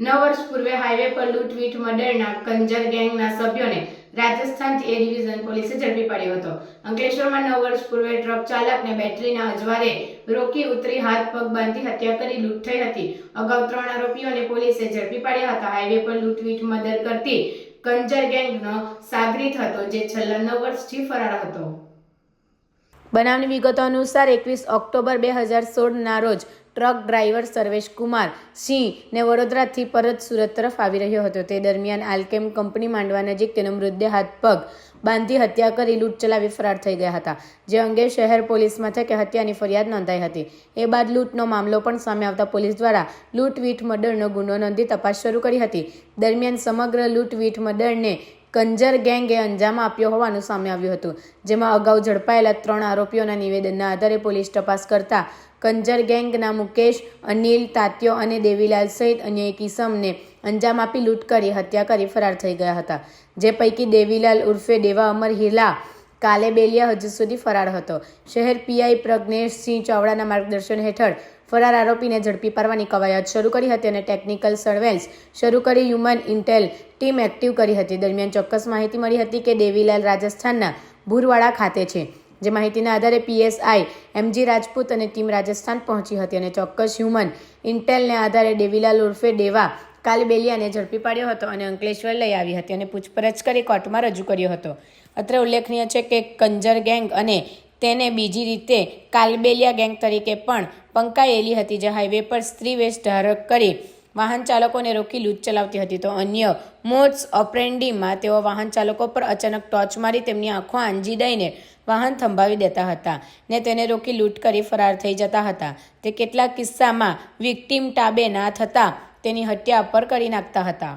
નવ વર્ષ પૂર્વે હાઈવે પર લૂંટવીટ મર્ડરના કંજર ગેંગના સભ્યોને રાજસ્થાન એ ડિવિઝન પોલીસે ઝડપી પાડ્યો હતો. અંકલેશ્વરમાં નવ વર્ષ પૂર્વે ટ્રક ચાલકને બેટરીના અજવારે રોકી ઉતરી હાથ પગ બાંધી હત્યા કરી લૂંટ થઈ હતી. અગાઉ ત્રણ આરોપીઓને પોલીસે ઝડપી પાડ્યા હતા. હાઈવે પર લૂંટવીટ મર્ડર કરતી કંજર ગેંગનો સાગરીત હતો, જે છેલ્લા નવ વર્ષથી ફરાર હતો. બનાવની વિગતો અનુસાર એકવીસ ઓક્ટોબર બે હજાર સોળના રોજ ટ્રક ડ્રાઈવર સર્વેશ કુમાર સિંહને વડોદરાથી પરત સુરત તરફ આવી રહ્યો હતો. તે દરમિયાન આલ્કેમ કંપની માંડવા નજીક તેનો મૃતદેહ હાથ પગ બાંધી હત્યા કરી લૂંટ ચલાવી ફરાર થઈ ગયા હતા, જે અંગે શહેર પોલીસ મથકે હત્યાની ફરિયાદ નોંધાઈ હતી. એ બાદ લૂંટનો મામલો પણ સામે આવતા પોલીસ દ્વારા લૂંટ વીટ મર્ડરનો ગુનો નોંધી તપાસ શરૂ કરી હતી. દરમિયાન સમગ્ર લૂંટ વીટ મર્ડરને કંજર ગેંગે અંજામ આપ્યો હોવાનું સામે આવ્યું હતું, જેમાં અગાઉ ઝડપાયેલા ત્રણ આરોપીઓના નિવેદનના આધારે પોલીસ તપાસ કરતા કંજર ગેંગના મુકેશ, અનિલ, તાત્યો અને દેવીલાલ સહિત અન્ય એક ઇસમને અંજામ આપી લૂંટ કરી, હત્યા કરી ફરાર થઈ ગયા હતા. જે પૈકી દેવીલાલ ઉર્ફે દેવા અમર હિલા કાલે બેલિયા હજુ સુધી ફરાર હતો. શહેર પીઆઈ પ્રજ્ઞેશસિંહ ચાવડાના માર્ગદર્શન હેઠળ ફરાર આરોપીને ઝડપી પાડવાની કવાયત શરૂ કરી હતી અને ટેકનિકલ સર્વેલન્સ શરૂ કરી હ્યુમન ઇન્ટેલ ટીમ એક્ટિવ કરી હતી. દરમિયાન ચોક્કસ માહિતી મળી હતી કે દેવીલાલ રાજસ્થાનના ભૂરવાડા ખાતે છે. જે માહિતીના આધારે પીએસઆઈ એમજી રાજપૂત અને ટીમ રાજસ્થાન પહોંચી હતી અને ચોક્કસ હ્યુમન ઇન્ટેલને આધારે દેવીલાલ ઉર્ફે દેવા કાલબેલિયાને ઝડપી પાડ્યો હતો અને અંકલેશ્વર લઈ આવી હતી અને પૂછપરછ કરી કોર્ટમાં રજૂ કર્યો હતો. અત્રે ઉલ્લેખનીય છે કે કંજર ગેંગ અને તેને બીજી રીતે કાલબેલિયા ગેંગ તરીકે પણ પંકાયેલી હતી, જે હાઈવે પર સ્ત્રી વેશ ધારક કરી વાહન ચાલકોને રોકી લૂંટ ચલાવતી હતી. તો અન્ય મોડ્સ ઓપરેન્ડીમાં તેઓ વાહન ચાલકો પર અચાનક ટોર્ચ મારી તેમની આંખો આંજી દઈને વાહન થંભાવી દેતા હતા ને તેને રોકી લૂંટ કરી ફરાર થઈ જતા હતા. તે કેટલાક કિસ્સામાં વિક્ટીમ ટાબે ના થતાં તેની હત્યા પર કરી નાખતા હતા.